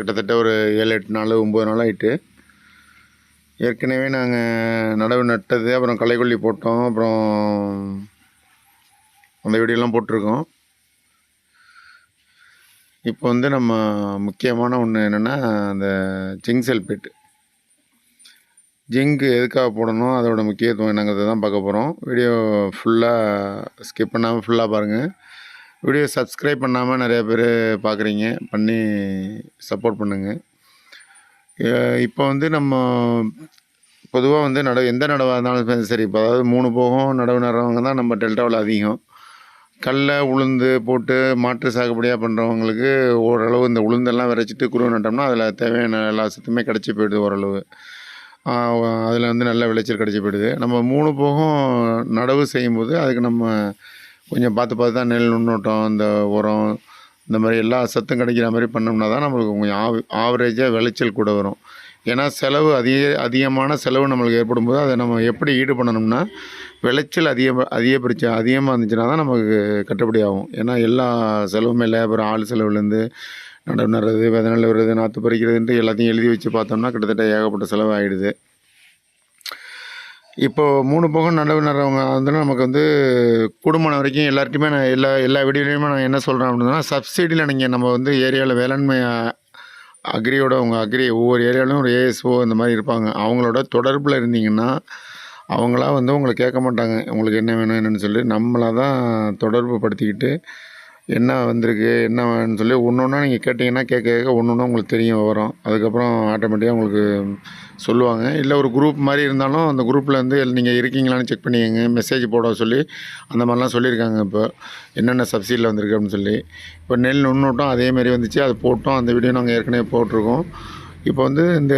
கிட்டத்தட்ட ஒரு ஏழு எட்டு நாள் ஒம்பது நாள் ஆகிட்டு ஏற்கனவே நாங்கள் நடவு நட்டது அப்புறம் களைக்கொல்லி போட்டோம் அப்புறம் அந்த வீடியோலாம் போட்டிருக்கோம். இப்போ வந்து நம்ம முக்கியமான ஒன்று என்னென்னா அந்த ஜிங்க் செல்பேட்டு ஜிங்க் எதுக்காக போடணும் அதோட முக்கியத்துவம் என்னங்கிறத தான் பார்க்க போகிறோம் வீடியோ ஃபுல்லாக ஸ்கிப் பண்ணாமல் ஃபுல்லாக பாருங்கள் வீடியோ சப்ஸ்கிரைப் பண்ணாமல் நிறையா பேர் பார்க்குறீங்க பண்ணி சப்போர்ட் பண்ணுங்கள் இப்போ வந்து நம்ம பொதுவாக வந்து நடவு எந்த நடவாக இருந்தாலும் சரி இப்போ அதாவது மூணு போகம் நடவு நடுறவங்க தான் நம்ம டெல்டாவில் அதிகம். கடல உளுந்து போட்டு மாற்று சாகுபடியாக பண்ணுறவங்களுக்கு ஓரளவு இந்த உளுந்தெல்லாம் விரைச்சிட்டு குருவை நட்டோம்னா அதில் தேவையான எல்லா சத்துமே கிடச்சி போயிடுது ஓரளவு. அதில் வந்து நல்ல விளைச்சல் கிடச்சி போயிடுது. நம்ம மூணு போகம் நடவு செய்யும்போது அதுக்கு நம்ம கொஞ்சம் பார்த்து பார்த்து தான் நெல் நுண்ணோட்டம் இந்த உரம் இந்த மாதிரி எல்லா சத்தும் கிடைக்கிற மாதிரி பண்ணோம்னா தான் நம்மளுக்கு கொஞ்சம் ஆவ் ஆவரேஜாக விளைச்சல் கூட வரும். ஏன்னா செலவு அதிக அதிகமான செலவு நம்மளுக்கு ஏற்படும் போது அதை நம்ம எப்படி ஈடு பண்ணணும்னா விளைச்சல் அதிக அதிகபட்ச அதிகமாக இருந்துச்சுன்னா தான் நமக்கு கட்டுப்படி ஆகும். ஏன்னா எல்லா செலவுமே லேபர் ஆள் செலவுலேருந்து நடவு நடுறது விதை நெல் விடுறது நாற்று பறிக்கிறதுன்ட்டு எல்லாத்தையும் எழுதி வச்சு பார்த்தோம்னா கிட்டத்தட்ட ஏகப்பட்ட செலவு ஆகிடுது இப்போது மூணு போகம் நடவு நடுறவங்க வந்து நமக்கு வந்து குடும்பம் வரைக்கும் எல்லாருக்குமே நான் எல்லா எல்லா வீடியோலையுமே நான் என்ன சொல்கிறேன் அப்படின்னா சப்சிடியில் நீங்கள் நம்ம வந்து ஏரியாவில் வேளாண்மை அக்ரியோட அவங்க அக்ரி ஒவ்வொரு ஏரியாவிலும் ஒரு ஏஎஸ்ஓ இந்த மாதிரி இருப்பாங்க. அவங்களோட தொடர்பில் இருந்தீங்கன்னா அவங்களா வந்து உங்களை கேட்க மாட்டாங்க. உங்களுக்கு என்ன வேணும் என்னென்னு சொல்லி. நம்மளாக தான் தொடர்பு படுத்திக்கிட்டு என்ன வந்திருக்கு என்ன சொல்லி ஒன்று ஒன்றா நீங்கள் கேட்டிங்கன்னா கேட்க கேட்க ஒன்று ஒன்றா உங்களுக்கு தெரியும் வரும் அதுக்கப்புறம் ஆட்டோமேட்டிக்காக உங்களுக்கு சொல்லுவாங்க. இல்லை ஒரு குரூப் மாதிரி இருந்தாலும் அந்த குரூப்பில் வந்து நீங்கள் இருக்கீங்களான்னு செக் பண்ணிக்கங்க. மெசேஜ் போட சொல்லி அந்த மாதிரிலாம் சொல்லியிருக்காங்க இப்போ. என்னென்ன சப்சிடியில் வந்திருக்கு அப்படின்னு சொல்லி. இப்போ நெல் நுண்ணோட்டம் அதே மாதிரி வந்துச்சு. அது போட்டோம். அந்த வீடியோ நாங்கள் ஏற்கனவே போட்டிருக்கோம். இப்போ வந்து இந்த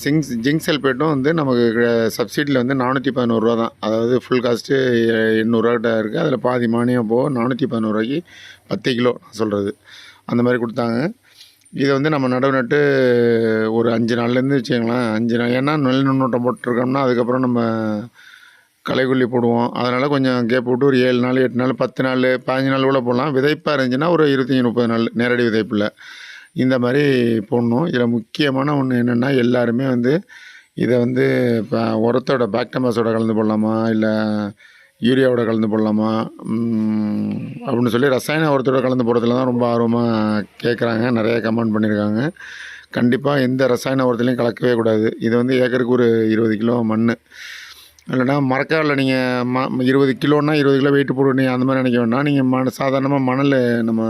சிங்ஸ் ஜிங்க் சல்பேட்டும் வந்து நமக்கு சப்சிடியில் வந்து நானூற்றி பதினோருவா தான். அதாவது ஃபுல் காஸ்ட்டு எண்ணூறுவாக்கிட்ட இருக்குது அதில் பாதி மானியம் போக நானூற்றி பதினோருவாய்க்கு பத்து கிலோ நான் சொல்கிறது அந்த மாதிரி கொடுத்தாங்க. இதை வந்து நம்ம நடவு நட்டு ஒரு அஞ்சு நாள்லேருந்து வச்சுக்கங்களேன். அஞ்சு நாள் ஏன்னா நெல் நுண்ணோட்டம் போட்டிருக்கோம்னா அதுக்கப்புறம் நம்ம களைக்கொல்லி போடுவோம். அதனால் கொஞ்சம் கேப் விட்டு ஒரு ஏழு நாள் எட்டு நாள் பத்து நாள் பதினஞ்சு நாள் கூட போடலாம். விதைப்பாக இருந்துச்சுன்னா ஒரு இருபத்தஞ்சி முப்பது நாள் நேரடி விதைப்பில். இந்த மாதிரி போடணும். இதில் முக்கியமான ஒன்று என்னென்னா எல்லாருமே வந்து இதை வந்து இப்போ உரத்தோட பேக்டமாஸோட கலந்து போடலாமா? இல்லை யூரியாவோட கலந்து போடலாமா? அப்படின்னு சொல்லி ரசாயன உரத்தோட கலந்து போடுறதுல தான் ரொம்ப ஆர்வமாக கேட்குறாங்க நிறைய கமெண்ட் பண்ணியிருக்காங்க கண்டிப்பாக எந்த ரசாயன உரத்துலையும் கலக்கவே கூடாது. இது வந்து ஏக்கருக்கு ஒரு இருபது கிலோ மண் இல்லைன்னா மரக்காவில் நீங்கள் ம இருபது கிலோன்னா இருபது கிலோ வெயிட் போடுவீங்க. அந்த மாதிரி நினைக்க வேண்டாம். நீங்கள் மண் சாதாரணமாக மணல் நம்ம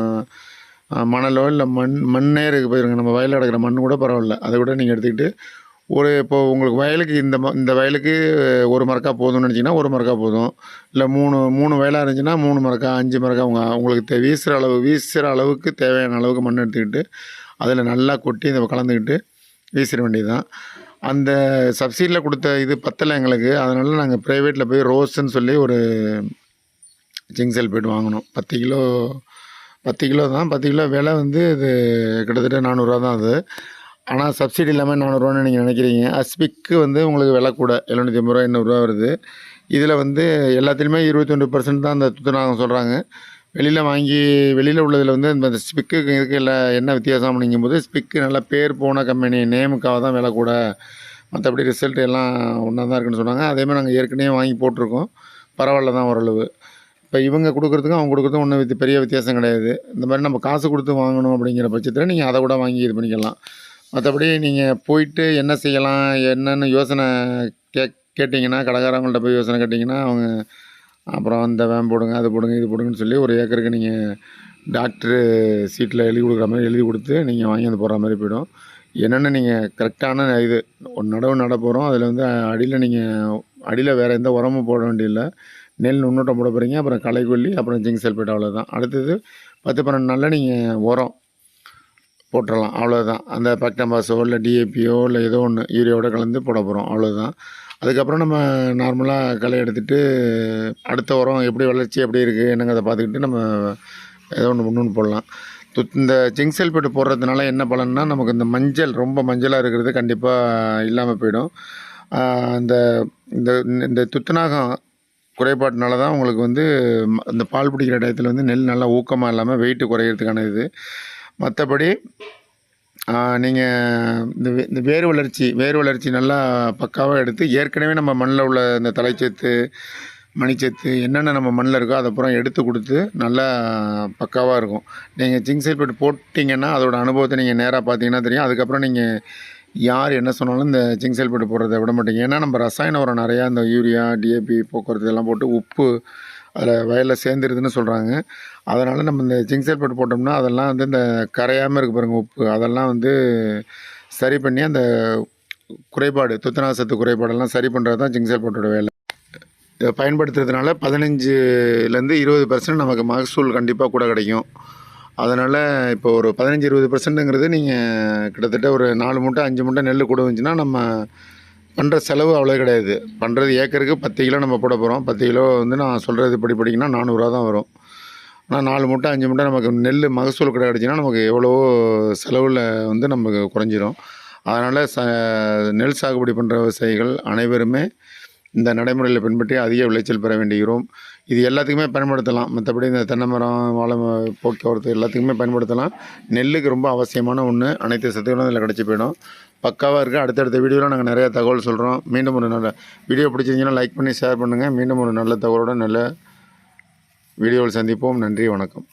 மணலோ இல்லை மண் மண்ணே இருக்குது பாருங்க. நம்ம வயலில் கிடக்கிற மண் கூட பரவாயில்ல. அதை கூட நீங்கள் எடுத்துக்கிட்டு ஒரு இப்போ உங்களுக்கு வயலுக்கு இந்த ம- இந்த வயலுக்கு ஒரு மரக்கா போதும்னு நினச்சிங்கன்னா ஒரு மரக்கா போதும். இல்லை மூணு மூணு வயலாக இருந்துச்சுன்னா மூணு மரக்கா அஞ்சு மரக்கா உங்க உங்களுக்கு தே வீசுகிற அளவு வீசுகிற அளவுக்கு தேவையான அளவுக்கு மண் எடுத்துக்கிட்டு அதில் நல்லா கொட்டி இதை கலந்துக்கிட்டு வீசிட வேண்டியது தான் அந்த சப்சிடியில் கொடுத்த இது பத்தலை எங்களுக்கு. அதனால் நாங்கள் ப்ரைவேட்டில் போய் ரோஸ்ன்னு சொல்லி ஒரு ஜிங்க் போய்ட்டு வாங்கினோம் பத்து கிலோ பத்து கிலோ தான். பத்து கிலோ விலை வந்து இது கிட்டத்தட்ட நானூறுரூவா தான் அது. ஆனால் சப்சிடி இல்லாமல் நானூறுரூவான்னு நீங்கள் நினைக்கிறீங்க. அஸ்பிக்கு வந்து உங்களுக்கு விலை கூட எழுநூற்றி ஐம்பது ரூபா எண்ணூறுரூவா வருது. இதில் வந்து எல்லாத்துலேயுமே இருபத்தொன்று பர்சன்ட் தான் அந்த துத்துநாகம் சொல்கிறாங்க வெளியில் வாங்கி வெளியில் உள்ளதில் வந்து இந்த ஸ்பிக்கு இதுக்கு இல்லை என்ன வித்தியாசம் அப்படிங்கும்போது ஸ்பிக்கு நல்லா பேர் போன கம்பெனி நேமுக்காக தான் விலை கூட. மற்றபடி ரிசல்ட் எல்லாம் ஒன்றா தான் இருக்குன்னு சொன்னாங்க. அதேமாதிரி நாங்கள் ஏற்கனவே வாங்கி போட்டிருக்கோம். பரவாயில்ல தான் ஓரளவு. இப்போ இவங்க கொடுக்குறதுக்கும் அவங்க கொடுக்குறதுக்கும் ஒன்றும் வித்தி பெரிய வித்தியாசம் கிடையாது. இந்த மாதிரி நம்ம காசு கொடுத்து வாங்கணும் அப்படிங்கிற பட்சத்தில் நீங்கள் அதை கூட வாங்கி இது பண்ணிக்கலாம். மற்றபடி நீங்கள் போயிட்டு என்ன செய்யலாம் என்னென்னு யோசனை கே கேட்டிங்கன்னா கடைக்காரங்கள்ட்ட போய் யோசனை கேட்டிங்கன்னா அவங்க அப்புறம் அந்த வேம் போடுங்க அது போடுங்க இது போடுங்கன்னு சொல்லி ஒரு ஏக்கருக்கு நீங்கள் டாக்டரு சீட்டில் எழுதி கொடுக்குற மாதிரி எழுதி கொடுத்து நீங்கள் வாங்கி வந்து போடுற மாதிரி போயிடும். என்னென்னு நீங்கள் கரெக்டான இது ஒரு நடவு நட போகிறோம் அதில் வந்து அடியில் நீங்கள் அடியில் வேறு எந்த உரமும் போட வேண்டியதில்லை. நெல் நுண்ணூட்டம் போட போகிறீங்க அப்புறம் களைக்கொல்லி அப்புறம் ஜிங்க் சல்பேட் அவ்வளோதான் அடுத்தது பத்து பன்னெண்டு நாளில் நீங்கள் உரம் போட்டுடலாம் அவ்வளோதான் அந்த பக்டம்பாஸோ இல்லை டிஏபியோ இல்லை ஏதோ ஒன்று யூரியாவோட கலந்து போட போகிறோம் அவ்வளோதான் அதுக்கப்புறம் நம்ம நார்மலாக களை எடுத்துகிட்டு அடுத்த உரம் எப்படி வளர்ச்சி எப்படி இருக்குது என்னங்கிறத பார்த்துக்கிட்டு நம்ம ஏதோ ஒன்று ஒன்று போடலாம். துத் இந்த ஜிங்க் சல்பேட் போடுறதுனால என்ன பலன்னா நமக்கு இந்த மஞ்சள் ரொம்ப மஞ்சளாக இருக்கிறது கண்டிப்பாக இல்லாமல் போயிடும். அந்த இந்த இந்த இந்த துத்தநாகம் குறைபாட்டினால தான் உங்களுக்கு வந்து ம- இந்த பால் பிடிக்கிற டயத்தில் வந்து நெல் நல்லா ஊக்கமாக இல்லாமல் வெயிட்டு குறையிறதுக்கான இது. மற்றபடி நீங்கள் இந்த வே- இந்த வேர் வளர்ச்சி வேர் வளர்ச்சி நல்லா பக்காவாக எடுத்து ஏற்கனவே நம்ம மண்ணில் உள்ள இந்த தலைச்சத்து மணிச்சத்து என்னென்ன நம்ம மண்ணில் இருக்கோ அதை அப்புறம் எடுத்து கொடுத்து நல்லா பக்காவாக இருக்கும். நீங்கள் ஜிங்க் சல்பேட் போட்டிங்கன்னா அதோட அனுபவத்தை நீங்கள் நேராக பார்த்தீங்கன்னா தெரியும். அதுக்கப்புறம் நீங்கள் யார் என்ன சொன்னாலும் இந்த ஜிங்க் சல்பேட்டு போடுறத விட மாட்டேங்க. ஏன்னா நம்ம ரசாயன உரம் நிறையா இந்த யூரியா டிஏபி போக்குவரத்து இதெல்லாம் போட்டு உப்பு அதில் வயலில் சேர்ந்துருதுன்னு சொல்கிறாங்க அதனால் நம்ம இந்த ஜிங்க் சல்பேட் போட்டோம்னா அதெல்லாம் வந்து இந்த கரையாமல் இருக்குது பாருங்கள் உப்பு. அதெல்லாம் வந்து சரி பண்ணி அந்த குறைபாடு துத்தநாசத்து குறைபாடெல்லாம் சரி பண்ணுறது தான் ஜிங்க் சல்பேட்டோட வேலை. இதை பயன்படுத்துறதுனால பதினஞ்சுலேருந்து இருபது பர்சன்ட் நமக்கு மகசூல் கண்டிப்பாக கூட கிடைக்கும். அதனால் இப்போ ஒரு பதினஞ்சு இருபது பர்சன்ட்டுங்கிறது நீங்கள் கிட்டத்தட்ட ஒரு நாலு மூட்டை அஞ்சு மூட்டை நெல் கூட வந்துச்சுன்னா நம்ம பண்ணுற செலவு அவ்வளோ கிடையாது. பண்ணுறது ஏக்கருக்கு பத்து கிலோ நம்ம போட போகிறோம் பத்து கிலோ வந்து நான் சொல்கிறது படி படிங்கன்னா நானூறுரூவா தான் வரும். ஆனால் நாலு மூட்டை அஞ்சு மூட்டை நமக்கு நெல் மகசூல் கடை கிடச்சின்னா நமக்கு எவ்வளவோ செலவில் வந்து நமக்கு குறைஞ்சிரும். அதனால் ச நெல் சாகுபடி பண்ணுற விவசாயிகள் அனைவருமே இந்த நடைமுறையில் பின்பற்றி அதிக விளைச்சல் பெற வேண்டுகிறோம். இது எல்லாத்துக்குமே பயன்படுத்தலாம். மற்றபடி இந்த தென்னை மரம் வாழை ம- போக்குவரத்து எல்லாத்துக்குமே பயன்படுத்தலாம். நெல்லுக்கு ரொம்ப அவசியமான ஒன்று அனைத்து சத்துக்களும் இதில் கிடச்சி போயிடும். பக்காவாக இருக்குது அடுத்தடுத்த வீடியோவில் நாங்கள் நிறையா தகவல் சொல்கிறோம் மீண்டும் ஒரு நல்ல வீடியோ பிடிச்சிருந்தீங்கன்னா லைக் பண்ணி ஷேர் பண்ணுங்கள் மீண்டும் ஒரு நல்ல தகவலோட நல்ல வீடியோவில் சந்திப்போம். நன்றி வணக்கம்.